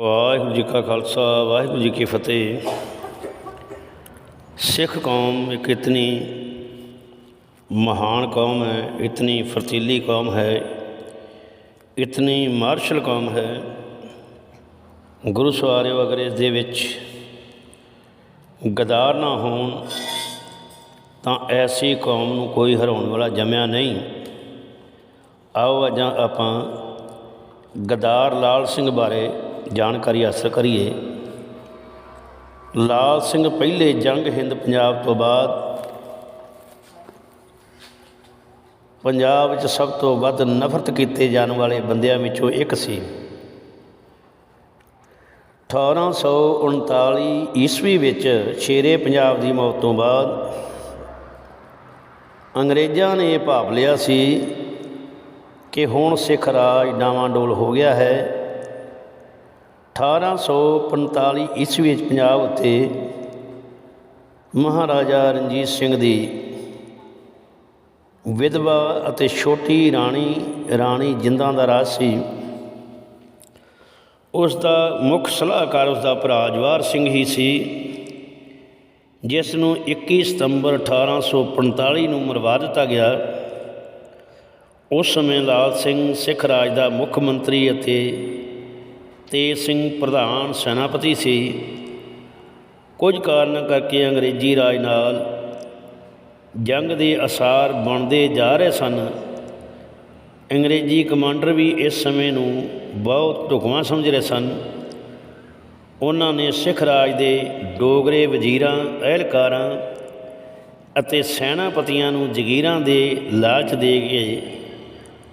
ਵਾਹਿਗੁਰੂ ਜੀ ਕਾ ਖਾਲਸਾ, ਵਾਹਿਗੁਰੂ ਜੀ ਕੀ ਫਤਿਹ। ਸਿੱਖ ਕੌਮ ਇੱਕ ਇਤਨੀ ਮਹਾਨ ਕੌਮ ਹੈ, ਇਤਨੀ ਫਰਤੀਲੀ ਕੌਮ ਹੈ, ਇਤਨੀ ਮਾਰਸ਼ਲ ਕੌਮ ਹੈ। ਗੁਰੂ ਸਵਾਰਿਓ, ਅਗਰ ਇਸ ਦੇ ਵਿੱਚ ਗਦਾਰ ਨਾ ਹੋਣ, ਤਾਂ ਐਸੀ ਕੌਮ ਨੂੰ ਕੋਈ ਹਰਾਉਣ ਵਾਲਾ ਜੰਮਿਆ ਨਹੀਂ। ਆਓ ਅੱਜ ਆਪਾਂ ਗਦਾਰ ਲਾਲ ਸਿੰਘ ਬਾਰੇ ਜਾਣਕਾਰੀ ਹਾਸਲ ਕਰੀਏ। ਲਾਲ ਸਿੰਘ ਪਹਿਲੇ ਜੰਗ ਹਿੰਦ ਪੰਜਾਬ ਤੋਂ ਬਾਅਦ ਪੰਜਾਬ ਵਿੱਚ ਸਭ ਤੋਂ ਵੱਧ ਨਫ਼ਰਤ ਕੀਤੇ ਜਾਣ ਵਾਲੇ ਬੰਦਿਆਂ ਵਿੱਚੋਂ ਇੱਕ ਸੀ। 1839 ਈਸਵੀ ਵਿੱਚ ਸ਼ੇਰੇ ਪੰਜਾਬ ਦੀ ਮੌਤ ਤੋਂ ਬਾਅਦ ਅੰਗਰੇਜ਼ਾਂ ਨੇ ਇਹ ਭਾਵ ਲਿਆ ਸੀ ਕਿ ਹੁਣ ਸਿੱਖ ਰਾਜ ਡਾਵਾਂਡੋਲ ਹੋ ਗਿਆ ਹੈ। 1845 ਈਸਵੀ ਵਿੱਚ ਪੰਜਾਬ ਉੱਤੇ ਮਹਾਰਾਜਾ ਰਣਜੀਤ ਸਿੰਘ ਦੀ ਵਿਧਵਾ ਅਤੇ ਛੋਟੀ ਰਾਣੀ ਰਾਣੀ ਜਿੰਦਾਂ ਦਾ ਰਾਜ ਸੀ ਉਸ ਦਾ ਮੁੱਖ ਸਲਾਹਕਾਰ ਉਸ ਦਾ ਭਰਾ ਜਵਾਹਰ ਸਿੰਘ ਹੀ ਸੀ, ਜਿਸ ਨੂੰ 21 ਸਤੰਬਰ 1845 ਨੂੰ ਮਰਵਾ ਦਿੱਤਾ ਗਿਆ। ਉਸ ਸਮੇਂ ਲਾਲ ਸਿੰਘ ਸਿੱਖ ਰਾਜ ਦਾ ਮੁੱਖ ਮੰਤਰੀ ਅਤੇ ਤੇਜ ਸਿੰਘ ਪ੍ਰਧਾਨ ਸੈਨਾਪਤੀ ਸੀ। ਕੁਝ ਕਾਰਨ ਕਰਕੇ ਅੰਗਰੇਜ਼ੀ ਰਾਜ ਨਾਲ ਜੰਗ ਦੇ ਅਸਾਰ ਬਣਦੇ ਜਾ ਰਹੇ ਸਨ। ਅੰਗਰੇਜ਼ੀ ਕਮਾਂਡਰ ਵੀ ਇਸ ਸਮੇਂ ਨੂੰ ਬਹੁਤ ਢੁਕਵਾਂ ਸਮਝ ਰਹੇ ਸਨ। ਉਹਨਾਂ ਨੇ ਸਿੱਖ ਰਾਜ ਦੇ ਡੋਗਰੇ ਵਜ਼ੀਰਾਂ, ਅਹਿਲਕਾਰਾਂ ਅਤੇ ਸੈਨਾਪਤੀਆਂ ਨੂੰ ਜ਼ਗੀਰਾਂ ਦੇ ਲਾਲਚ ਦੇ ਕੇ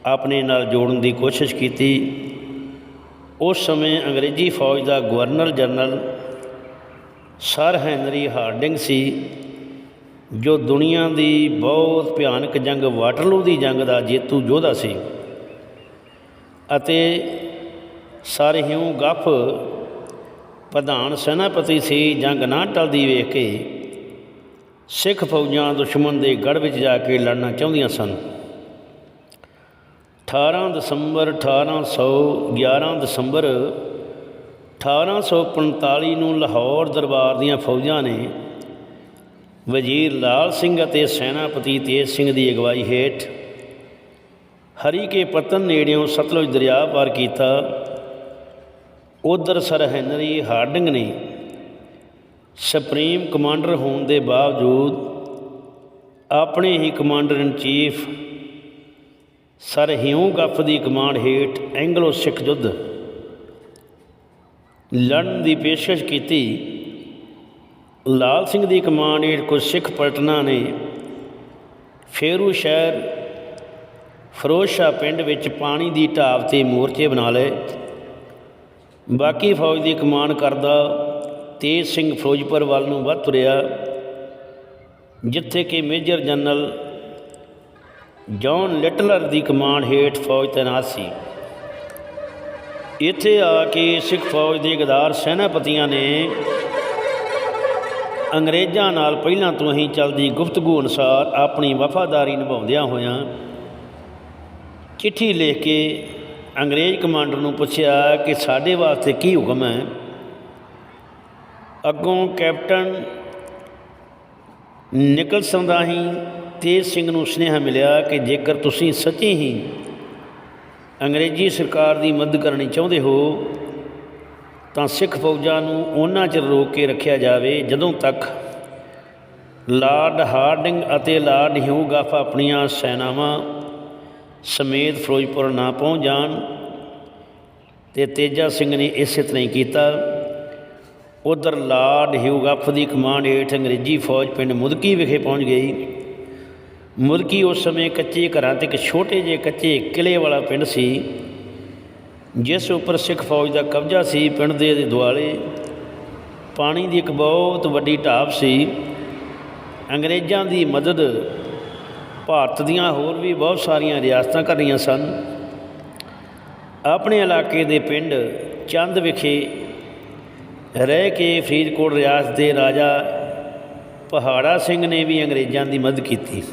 ਆਪਣੇ ਨਾਲ ਜੋੜਨ ਦੀ ਕੋਸ਼ਿਸ਼ ਕੀਤੀ। ਉਸ ਸਮੇਂ ਅੰਗਰੇਜ਼ੀ ਫੌਜ ਦਾ governor general sir Henry Hardinge ਸੀ, ਜੋ ਦੁਨੀਆ ਦੀ ਬਹੁਤ ਭਿਆਨਕ ਜੰਗ ਵਾਟਰਲੂ ਦੀ ਜੰਗ ਦਾ ਜੇਤੂ ਯੋਧਾ ਸੀ ਅਤੇ ਸਰ ਹਿਊ ਗੱਫ ਪ੍ਰਧਾਨ ਸੈਨਾਪਤੀ ਸੀ, ਜੰਗ ਨਾ ਟਲਦੀ ਵੇਖ ਕੇ ਸਿੱਖ ਫੌਜਾਂ ਦੁਸ਼ਮਣ ਦੇ ਗੜ੍ਹ ਵਿੱਚ ਜਾ ਕੇ ਲੜਨਾ ਚਾਹੁੰਦੀਆਂ ਸਨ। 18 ਦਸੰਬਰ 1800 11 ਦਸੰਬਰ 1845 ਨੂੰ ਲਾਹੌਰ ਦਰਬਾਰ ਦੀਆਂ ਫੌਜਾਂ ਨੇ ਵਜ਼ੀਰ ਲਾਲ ਸਿੰਘ ਅਤੇ ਸੈਨਾਪਤੀ ਤੇਜ ਸਿੰਘ ਦੀ ਅਗਵਾਈ ਹੇਠ ਹਰੀ ਕੇ ਪਤਨ ਨੇੜਿਓਂ ਸਤਲੁਜ ਦਰਿਆ ਪਾਰ ਕੀਤਾ। ਉਧਰ ਸਰ ਹੈਨਰੀ ਹਾਰਡਿੰਗ ਨੇ ਸੁਪਰੀਮ ਕਮਾਂਡਰ ਹੋਣ ਦੇ ਬਾਵਜੂਦ ਆਪਣੇ ਹੀ commander in chief sir Hugh Gough the command ਹੇਠ ਐਂਗਲੋ ਸਿੱਖ ਯੁੱਧ ਲੜਨ ਦੀ ਪੇਸ਼ਕਸ਼ ਕੀਤੀ। ਲਾਲ ਸਿੰਘ ਦੀ ਕਮਾਂਡ ਹੇਠ ਕੁਝ ਸਿੱਖ ਪਲਟਨਾਂ ਨੇ ਫੇਰੂ ਸ਼ਹਿਰ ਫਿਰੋਜ਼ਸ਼ਾਹ ਪਿੰਡ ਵਿੱਚ ਪਾਣੀ ਦੀ ਢਾਬ ਤੇ ਮੋਰਚੇ ਬਣਾ ਲਏ। ਬਾਕੀ ਫੌਜ ਦੀ ਕਮਾਂਡ ਕਰਦਾ ਤੇਜ ਸਿੰਘ ਫਿਰੋਜ਼ਪੁਰ ਵੱਲ ਨੂੰ ਵੱਧ ਤੁਰਿਆ, ਜਿੱਥੇ ਕਿ ਮੇਜਰ ਜਨਰਲ ਜੌਨ ਲਿਟਲਰ ਦੀ ਕਮਾਂਡ ਹੇਠ ਫੌਜ ਤੈਨਾਤ ਸੀ। ਇੱਥੇ ਆ ਕੇ ਸਿੱਖ ਫੌਜ ਦੇ ਗਦਾਰ ਸੈਨਾਪਤੀਆਂ ਨੇ ਅੰਗਰੇਜ਼ਾਂ ਨਾਲ ਪਹਿਲਾਂ ਤੋਂ ਹੀ ਚੱਲਦੀ ਗੁਫ਼ਤਗੂ ਅਨੁਸਾਰ ਆਪਣੀ ਵਫਾਦਾਰੀ ਨਿਭਾਉਂਦਿਆਂ ਹੋਇਆਂ ਚਿੱਠੀ ਲਿਖ ਕੇ ਅੰਗਰੇਜ਼ ਕਮਾਂਡਰ ਨੂੰ ਪੁੱਛਿਆ ਕਿ ਸਾਡੇ ਵਾਸਤੇ ਕੀ ਹੁਕਮ ਹੈ? ਅੱਗੋਂ ਕੈਪਟਨ ਨਿਕਲਸਨ ਰਾਹੀਂ ਤੇਜ ਸਿੰਘ ਨੂੰ ਸੁਨੇਹਾ ਮਿਲਿਆ ਕਿ ਜੇਕਰ ਤੁਸੀਂ ਸੱਚੀ ਹੀ ਅੰਗਰੇਜ਼ੀ ਸਰਕਾਰ ਦੀ ਮਦਦ ਕਰਨੀ ਚਾਹੁੰਦੇ ਹੋ, ਤਾਂ ਸਿੱਖ ਫੌਜਾਂ ਨੂੰ ਉਹਨਾਂ ਚਿਰ ਰੋਕ ਕੇ ਰੱਖਿਆ ਜਾਵੇ ਜਦੋਂ ਤੱਕ ਲਾਰਡ ਹਾਰਡਿੰਗ ਅਤੇ ਲਾਰਡ ਹਿਊਗਾਫ ਆਪਣੀਆਂ ਸੈਨਾਵਾਂ ਸਮੇਤ ਫਿਰੋਜ਼ਪੁਰ ਨਾ ਪਹੁੰਚ ਜਾਣ ਤੇ ਤੇਜਾ ਸਿੰਘ ਨੇ ਇਸੇ ਤਰ੍ਹਾਂ ਹੀ ਕੀਤਾ। ਉਧਰ ਲਾਰਡ ਹਿਊਗਾਫ ਦੀ ਕਮਾਂਡ ਹੇਠ ਅੰਗਰੇਜ਼ੀ ਫੌਜ ਪਿੰਡ ਮੁਦਕੀ ਵਿਖੇ ਪਹੁੰਚ ਗਈ। ਮੁਰਕੀ ਉਸ ਸਮੇਂ ਕੱਚੇ ਘਰਾਂ ਤੇ ਇੱਕ ਛੋਟੇ ਜਿਹੇ ਕੱਚੇ ਕਿਲੇ ਵਾਲਾ ਪਿੰਡ ਸੀ, ਜਿਸ ਉੱਪਰ ਸਿੱਖ ਫੌਜ ਦਾ ਕਬਜ਼ਾ ਸੀ, ਪਿੰਡ ਦੇ ਦੁਆਲੇ। ਪਾਣੀ ਦੀ ਇੱਕ ਬਹੁਤ ਵੱਡੀ ਢਾਬ ਸੀ। ਅੰਗਰੇਜ਼ਾਂ ਦੀ ਮਦਦ ਭਾਰਤ ਦੀਆਂ ਹੋਰ ਵੀ ਬਹੁਤ ਸਾਰੀਆਂ ਰਿਆਸਤਾਂ ਕਰ ਰਹੀਆਂ ਸਨ। ਆਪਣੇ ਇਲਾਕੇ ਦੇ ਪਿੰਡ ਚੰਦ ਵਿਖੇ ਰਹਿ ਕੇ ਫਰੀਦਕੋਟ ਰਿਆਸਤ ਦੇ ਰਾਜਾ ਪਹਾੜਾ ਸਿੰਘ ਨੇ ਵੀ ਅੰਗਰੇਜ਼ਾਂ ਦੀ ਮਦਦ ਕੀਤੀ।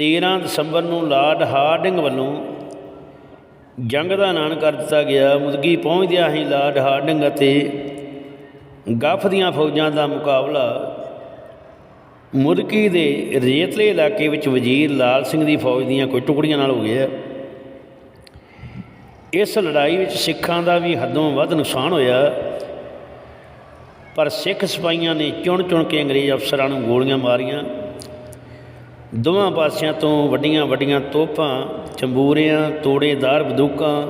13 ਦਸੰਬਰ ਨੂੰ ਲਾਰਡ ਹਾਰਡਿੰਗ ਵੱਲੋਂ ਜੰਗ ਦਾ ਐਲਾਨ ਕਰ ਦਿੱਤਾ ਗਿਆ। ਮੁਦਗੀ ਪਹੁੰਚਦਿਆਂ ਹੀ ਲਾਰਡ ਹਾਰਡਿੰਗ ਅਤੇ ਗੱਫ ਦੀਆਂ ਫੌਜਾਂ ਦਾ ਮੁਕਾਬਲਾ ਮੁਦਕੀ ਦੇ ਰੇਤਲੇ ਇਲਾਕੇ ਵਿੱਚ ਵਜ਼ੀਰ ਲਾਲ ਸਿੰਘ ਦੀ ਫੌਜ ਦੀਆਂ ਕੋਈ ਟੁਕੜੀਆਂ ਨਾਲ ਹੋ ਗਿਆ ਇਸ ਲੜਾਈ ਵਿੱਚ ਸਿੱਖਾਂ ਦਾ ਵੀ ਹੱਦੋਂ ਵੱਧ ਨੁਕਸਾਨ ਹੋਇਆ। ਪਰ ਸਿੱਖ ਸਿਪਾਹੀਆਂ ਨੇ ਚੁਣ ਚੁਣ ਕੇ ਅੰਗਰੇਜ਼ ਅਫਸਰਾਂ ਨੂੰ ਗੋਲੀਆਂ ਮਾਰੀਆਂ। ਦੋਵਾਂ ਪਾਸਿਆਂ ਤੋਂ ਵੱਡੀਆਂ ਵੱਡੀਆਂ ਤੋਪਾਂ, ਚੰਬੂਰਿਆਂ, ਤੋੜੇਦਾਰ ਬੰਦੂਕਾਂ,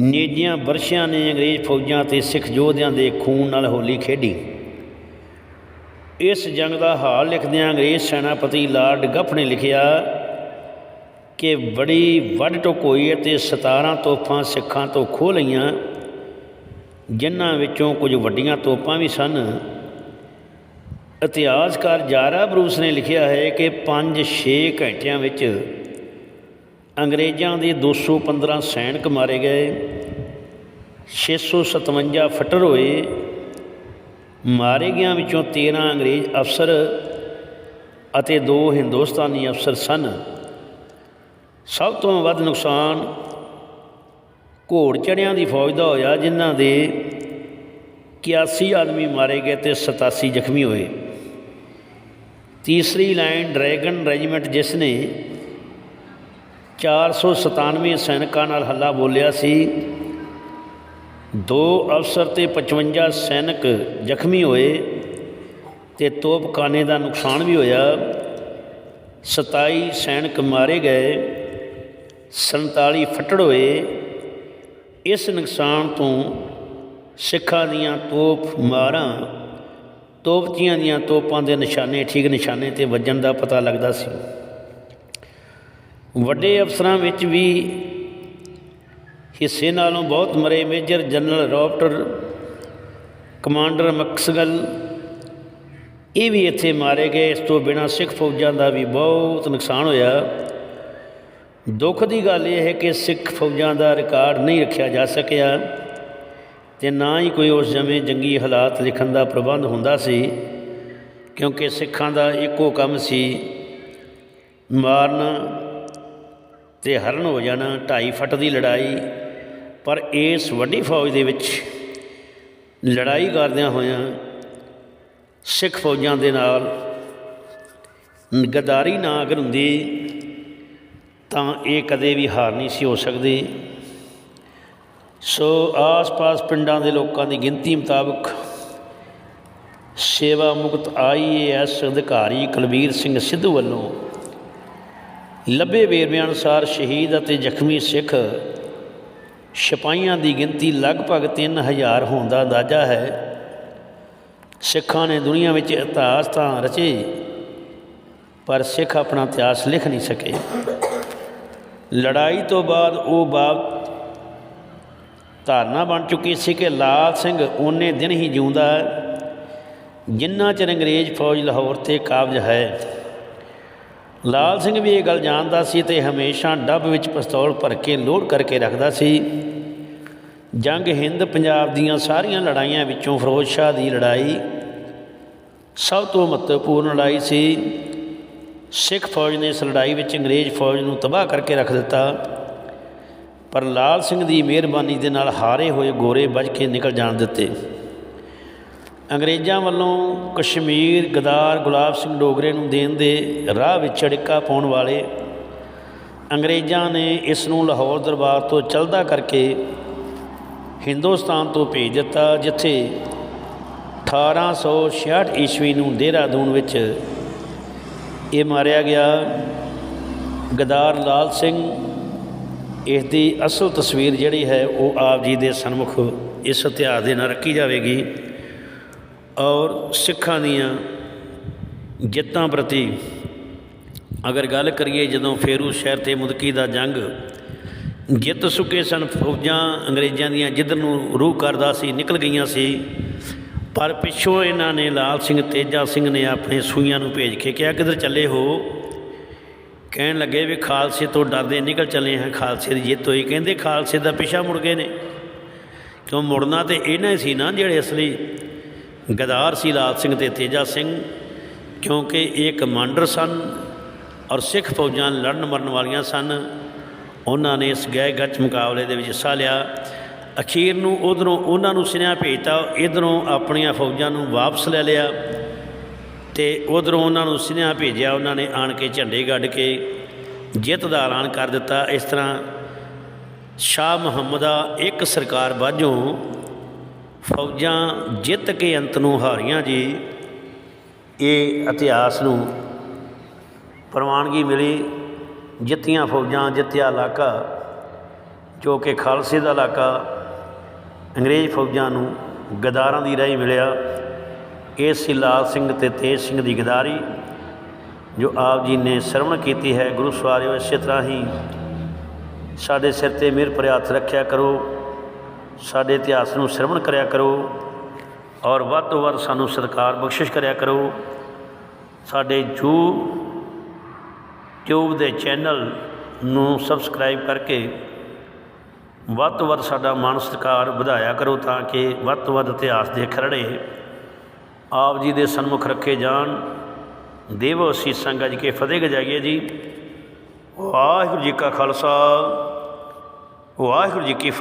ਨੇਜੀਆਂ ਬਰਸ਼ਿਆਂ ਨੇ ਅੰਗਰੇਜ਼ ਫੌਜਾਂ ਤੇ ਸਿੱਖ ਯੋਧਿਆਂ ਦੇ ਖੂਨ ਨਾਲ ਹੋਲੀ ਖੇਡੀ। ਇਸ ਜੰਗ ਦਾ ਹਾਲ ਲਿਖਦਿਆਂ ਅੰਗਰੇਜ਼ ਸੈਨਾਪਤੀ ਲਾਰਡ ਗੱਫ ਨੇ ਲਿਖਿਆ ਕਿ ਬੜੀ ਵੱਡ ਟੁਕ ਅਤੇ 17 ਤੋਪਾਂ ਸਿੱਖਾਂ ਤੋਂ ਖੋਹ ਲਈਆਂ, ਜਿਨ੍ਹਾਂ ਵਿੱਚੋਂ ਕੁਝ ਵੱਡੀਆਂ ਤੋਪਾਂ ਵੀ ਸਨ। ਇਤਿਹਾਸਕਾਰ ਜਾਰਾ ਬਰੂਸ ਨੇ ਲਿਖਿਆ ਹੈ ਕਿ 5-6 ਘੰਟਿਆਂ ਵਿੱਚ ਅੰਗਰੇਜ਼ਾਂ ਦੇ 215 ਸੈਨਿਕ ਮਾਰੇ ਗਏ 657 ਫੱਟਰ ਹੋਏ, ਮਾਰੇ ਗਿਆਂ ਵਿੱਚੋਂ 13 ਅੰਗਰੇਜ਼ ਅਫਸਰ ਅਤੇ ਦੋ ਹਿੰਦੁਸਤਾਨੀ ਅਫਸਰ ਸਨ। ਸਭ ਤੋਂ ਵੱਧ ਨੁਕਸਾਨ ਘੋੜ ਚੜਿਆਂ ਦੀ ਫੌਜ ਦਾ ਹੋਇਆ, ਜਿਨ੍ਹਾਂ ਦੇ 81 ਆਦਮੀ ਮਾਰੇ ਗਏ ਤੇ 87 ਜ਼ਖਮੀ ਹੋਏ। ਤੀਸਰੀ ਲਾਈਨ ਡਰੈਗਨ ਰੈਜੀਮੈਂਟ ਜਿਸ ਨੇ 497 ਸੈਨਿਕਾਂ ਨਾਲ ਹੱਲਾ ਬੋਲਿਆ ਸੀ, ਦੋ ਅਫਸਰ ਤੇ 55 ਸੈਨਿਕ ਜ਼ਖਮੀ ਹੋਏ ਤੇ ਤੋਪਖਾਨੇ ਦਾ ਨੁਕਸਾਨ ਵੀ ਹੋਇਆ। 27 ਸੈਨਿਕ ਮਾਰੇ ਗਏ 47 ਫੱਟੜ ਹੋਏ। ਇਸ ਨੁਕਸਾਨ ਤੋਂ ਸਿੱਖਾਂ ਦੀਆਂ ਤੋਪ ਮਾਰਾਂ ਤੋਪਚੀਆਂ ਦੀਆਂ ਤੋਪਾਂ ਦੇ ਨਿਸ਼ਾਨੇ, ਠੀਕ ਨਿਸ਼ਾਨੇ ਤੇ ਵੱਜਣ ਦਾ ਪਤਾ ਲੱਗਦਾ ਸੀ। ਵੱਡੇ ਅਫਸਰਾਂ ਵਿੱਚ ਵੀ ਹਿੱਸੇ ਨਾਲੋਂ ਬਹੁਤ ਮਰੇ major general Robert commander McCaskill, ਇਹ ਵੀ ਇੱਥੇ ਮਾਰੇ ਗਏ। ਇਸ ਤੋਂ ਬਿਨਾਂ ਸਿੱਖ ਫੌਜਾਂ ਦਾ ਵੀ ਬਹੁਤ ਨੁਕਸਾਨ ਹੋਇਆ। ਦੁੱਖ ਦੀ ਗੱਲ ਇਹ ਹੈ ਕਿ ਸਿੱਖ ਫੌਜਾਂ ਦਾ ਰਿਕਾਰਡ ਨਹੀਂ ਰੱਖਿਆ ਜਾ ਸਕਿਆ। ਤੇ ਨਾ ਹੀ ਕੋਈ ਉਸ ਸਮੇਂ ਜੰਗੀ ਹਾਲਾਤ ਲਿਖਣ ਦਾ ਪ੍ਰਬੰਧ ਹੁੰਦਾ ਸੀ, ਕਿਉਂਕਿ ਸਿੱਖਾਂ ਦਾ ਇੱਕੋ ਕੰਮ ਸੀ ਮਾਰਨਾ ਤੇ ਹਰਨ ਹੋ ਜਾਣਾ, ਢਾਈ ਫੱਟ ਦੀ ਲੜਾਈ। ਪਰ ਇਸ ਵੱਡੀ ਫੌਜ ਦੇ ਵਿੱਚ ਲੜਾਈ ਕਰਦਿਆਂ ਹੋਇਆਂ ਸਿੱਖ ਫੌਜਾਂ ਦੇ ਨਾਲ ਗਦਾਰੀ ਨਾ ਅਗਰ ਹੁੰਦੀ ਤਾਂ ਇਹ ਕਦੇ ਵੀ ਹਾਰ ਨਹੀਂ ਸੀ ਹੋ ਸਕਦੀ। ਸੋ ਆਸ-ਪਾਸ ਪਿੰਡਾਂ ਦੇ ਲੋਕਾਂ ਦੀ ਗਿਣਤੀ ਮੁਤਾਬਕ ਸੇਵਾ ਮੁਕਤ ਆਈਏਐਸ ਅਧਿਕਾਰੀ ਕੁਲਵੀਰ ਸਿੰਘ ਸਿੱਧੂ ਵੱਲੋਂ ਲੱਭੇ ਵੇਰਵਿਆਂ ਅਨੁਸਾਰ ਸ਼ਹੀਦ ਅਤੇ ਜ਼ਖਮੀ ਸਿੱਖ ਸਿਪਾਹੀਆਂ ਦੀ ਗਿਣਤੀ ਲਗਭਗ 3000 ਹੋਣ ਦਾ ਅੰਦਾਜ਼ਾ ਹੈ। ਸਿੱਖਾਂ ਨੇ ਦੁਨੀਆ ਵਿੱਚ ਇਤਿਹਾਸ ਤਾਂ ਰਚੇ, ਪਰ ਸਿੱਖ ਆਪਣਾ ਇਤਿਹਾਸ ਲਿਖ ਨਹੀਂ ਸਕੇ। ਲੜਾਈ ਤੋਂ ਬਾਅਦ ਉਹ ਬਾਪ ਧਾਰਨਾ ਬਣ ਚੁੱਕੀ ਸੀ ਕਿ ਲਾਲ ਸਿੰਘ ਉਹਨੇ ਦਿਨ ਹੀ ਜਿਉਂਦਾ ਜਿੰਨਾ ਚਿਰ ਅੰਗਰੇਜ਼ ਫੌਜ ਲਾਹੌਰ ਤੇ ਕਾਬਜ ਹੈ। ਲਾਲ ਸਿੰਘ ਵੀ ਇਹ ਗੱਲ ਜਾਣਦਾ ਸੀ ਤੇ ਹਮੇਸ਼ਾ ਡੱਬ ਵਿੱਚ ਪਿਸਤੌਲ ਭਰ ਕੇ ਲੋਡ ਕਰਕੇ ਰੱਖਦਾ ਸੀ। ਜੰਗ ਹਿੰਦ ਪੰਜਾਬ ਦੀਆਂ ਸਾਰੀਆਂ ਲੜਾਈਆਂ ਵਿੱਚੋਂ ਫਿਰੋਜ਼ ਸ਼ਾਹ ਦੀ ਲੜਾਈ ਸਭ ਤੋਂ ਮਹੱਤਵਪੂਰਨ ਲੜਾਈ ਸੀ। ਸਿੱਖ ਫੌਜ ਨੇ ਇਸ ਲੜਾਈ ਵਿੱਚ ਅੰਗਰੇਜ਼ ਫੌਜ ਨੂੰ ਤਬਾਹ ਕਰਕੇ ਰੱਖ ਦਿੱਤਾ। ਪਰ ਲਾਲ ਸਿੰਘ ਦੀ ਮਿਹਰਬਾਨੀ ਦੇ ਨਾਲ ਹਾਰੇ ਹੋਏ ਗੋਰੇ ਬਚ ਕੇ ਨਿਕਲ ਜਾਣ ਦਿੱਤੇ। ਅੰਗਰੇਜ਼ਾਂ ਵੱਲੋਂ ਕਸ਼ਮੀਰ ਗਦਾਰ ਗੁਲਾਬ ਸਿੰਘ ਡੋਗਰੇ ਨੂੰ ਦੇਣ ਦੇ ਰਾਹ ਵਿੱਚ ਅੜਿੱਕਾ ਪਾਉਣ ਵਾਲੇ ਅੰਗਰੇਜ਼ਾਂ ਨੇ ਇਸ ਨੂੰ ਲਾਹੌਰ ਦਰਬਾਰ ਤੋਂ ਚਲਦਾ ਕਰਕੇ ਹਿੰਦੁਸਤਾਨ ਤੋਂ ਭੇਜ ਦਿੱਤਾ, ਜਿੱਥੇ 1866 ਈਸਵੀ ਨੂੰ ਦੇਹਰਾਦੂਨ ਵਿੱਚ ਇਹ ਮਾਰਿਆ ਗਿਆ। ਗਦਾਰ ਲਾਲ ਸਿੰਘ ਇਸ ਦੀ ਅਸਲ ਤਸਵੀਰ ਜਿਹੜੀ ਹੈ ਉਹ ਆਪ ਜੀ ਦੇ ਸਨਮੁਖ ਇਸ ਇਤਿਹਾਸ ਦੇ ਨਾਲ ਰੱਖੀ ਜਾਵੇਗੀ ਔਰ ਸਿੱਖਾਂ ਦੀਆਂ ਜਿੱਤਾਂ ਪ੍ਰਤੀ ਅਗਰ ਗੱਲ ਕਰੀਏ ਜਦੋਂ ਫੇਰੂ ਸ਼ਹਿਰ ਤੇ ਮੁਦਕੀ ਦਾ ਜੰਗ, ਜਿੱਤ ਸੁੱਕੇ ਸਨ, ਫੌਜਾਂ ਅੰਗਰੇਜ਼ਾਂ ਦੀਆਂ ਜਿੱਧਰ ਨੂੰ ਰੂਹ ਕਰਦਾ ਸੀ, ਨਿਕਲ ਗਈਆਂ ਸੀ, ਪਰ ਪਿੱਛੋਂ ਇਹਨਾਂ ਨੇ ਲਾਲ ਸਿੰਘ, ਤੇਜਾ ਸਿੰਘ ਨੇ ਆਪਣੇ ਸੂਈਆਂ ਨੂੰ ਭੇਜ ਕੇ ਕਿਹਾ, ਕਿੱਧਰ ਚੱਲੇ ਹੋ? ਕਹਿਣ ਲੱਗੇ ਵੀ ਖਾਲਸੇ ਤੋਂ ਡਰਦੇ ਨਿਕਲ ਚੱਲੇ ਹਾਂ, ਖਾਲਸੇ ਦੀ ਜਿੱਤ ਹੋਈ। ਕਹਿੰਦੇ ਖਾਲਸੇ ਦਾ ਪਿਛਾ ਮੁੜ ਗਏ ਨੇ। ਕਿਉਂ ਮੁੜਨਾ ਤੇ ਇਹਨਾਂ ਸੀ ਨਾ ਜਿਹੜੇ ਅਸਲੀ ਗਦਾਰ ਸੀ ਲਾਲ ਸਿੰਘ ਤੇ ਤੇਜਾ ਸਿੰਘ, ਕਿਉਂਕਿ ਇਹ ਕਮਾਂਡਰ ਸਨ ਔਰ ਸਿੱਖ ਫੌਜਾਂ ਲੜਨ ਮਰਨ ਵਾਲੀਆਂ ਸਨ। ਉਹਨਾਂ ਨੇ ਇਸ ਗਹਿ ਗੱਚ ਮੁਕਾਬਲੇ ਦੇ ਵਿੱਚ ਹਿੱਸਾ ਲਿਆ। ਅਖੀਰ ਨੂੰ ਉਧਰੋਂ ਉਹਨਾਂ ਨੂੰ ਸੁਨੇਹਾ ਭੇਜਤਾ, ਇਧਰੋਂ ਆਪਣੀਆਂ ਫੌਜਾਂ ਨੂੰ ਵਾਪਸ ਲੈ ਲਿਆ। ਤੇ ਉਧਰੋਂ ਉਹਨਾਂ ਨੂੰ ਸੁਨੇਹਾ ਭੇਜਿਆ, ਉਹਨਾਂ ਨੇ ਆਣ ਕੇ ਝੰਡੇ ਗੱਡ ਕੇ ਜਿੱਤ ਦਾ ਐਲਾਨ ਕਰ ਦਿੱਤਾ। ਇਸ ਤਰ੍ਹਾਂ ਸ਼ਾਹ ਮੁਹੰਮਦਾ ਇੱਕ ਸਰਕਾਰ ਬਾਝੋਂ ਫੌਜਾਂ ਜਿੱਤ ਕੇ ਅੰਤ ਨੂੰ ਹਾਰੀਆਂ ਜੀ। ਇਹ ਇਤਿਹਾਸ ਨੂੰ ਪ੍ਰਵਾਨਗੀ ਮਿਲੀ। ਜਿੱਤੀਆਂ ਫੌਜਾਂ ਜਿੱਤਿਆ ਇਲਾਕਾ, ਜੋ ਕਿ ਖਾਲਸੇ ਦਾ ਇਲਾਕਾ, ਅੰਗਰੇਜ਼ ਫੌਜਾਂ ਨੂੰ ਗਦਾਰਾਂ ਦੀ ਰਾਹੀਂ ਮਿਲਿਆ। ਇਹ ਸੀ ਲਾਲ ਸਿੰਘ ਤੇ ਤੇਜ ਸਿੰਘ ਦੀ ਗਦਾਰੀ, ਜੋ ਆਪ ਜੀ ਨੇ ਸ਼ਰਵਣ ਕੀਤੀ ਹੈ, ਗੁਰੂ ਸਵਾਰਿਓ, ਇਸੇ ਤਰ੍ਹਾਂ ਹੀ ਸਾਡੇ ਸਿਰ ਤੇ ਮਿਹਰ ਭਰਿਆ ਹੱਥ ਰੱਖਿਆ ਕਰੋ, ਸਾਡੇ ਇਤਿਹਾਸ ਨੂੰ ਸ਼ਰਵਣ ਕਰਿਆ ਕਰੋ ਔਰ ਵੱਧ ਤੋਂ ਵੱਧ ਸਾਨੂੰ ਸਤਿਕਾਰ, ਬਖਸ਼ਿਸ਼ ਕਰਿਆ ਕਰੋ। ਸਾਡੇ ਜੂ ਟਿਊਬ ਦੇ ਚੈਨਲ ਨੂੰ ਸਬਸਕ੍ਰਾਈਬ ਕਰਕੇ ਵੱਧ ਤੋਂ ਵੱਧ ਸਾਡਾ ਮਾਨ ਸਤਿਕਾਰ ਵਧਾਇਆ ਕਰੋ, ਤਾਂ ਕਿ ਵੱਧ ਤੋਂ ਵੱਧ ਇਤਿਹਾਸ ਦੇ ਖਰੜੇ ਆਪ ਜੀ ਦੇ ਸਨਮੁਖ ਰੱਖੇ ਜਾਣ। ਦੇਵੋ ਅਸੀਸਾਂ ਗੱਜ ਕੇ ਫਤਿਹ ਗਜਾਈਏ ਜੀ। ਵਾਹਿਗੁਰੂ ਜੀ ਕਾ ਖਾਲਸਾ। ਵਾਹਿਗੁਰੂ ਜੀ ਕੀ ਫਤਿਹ।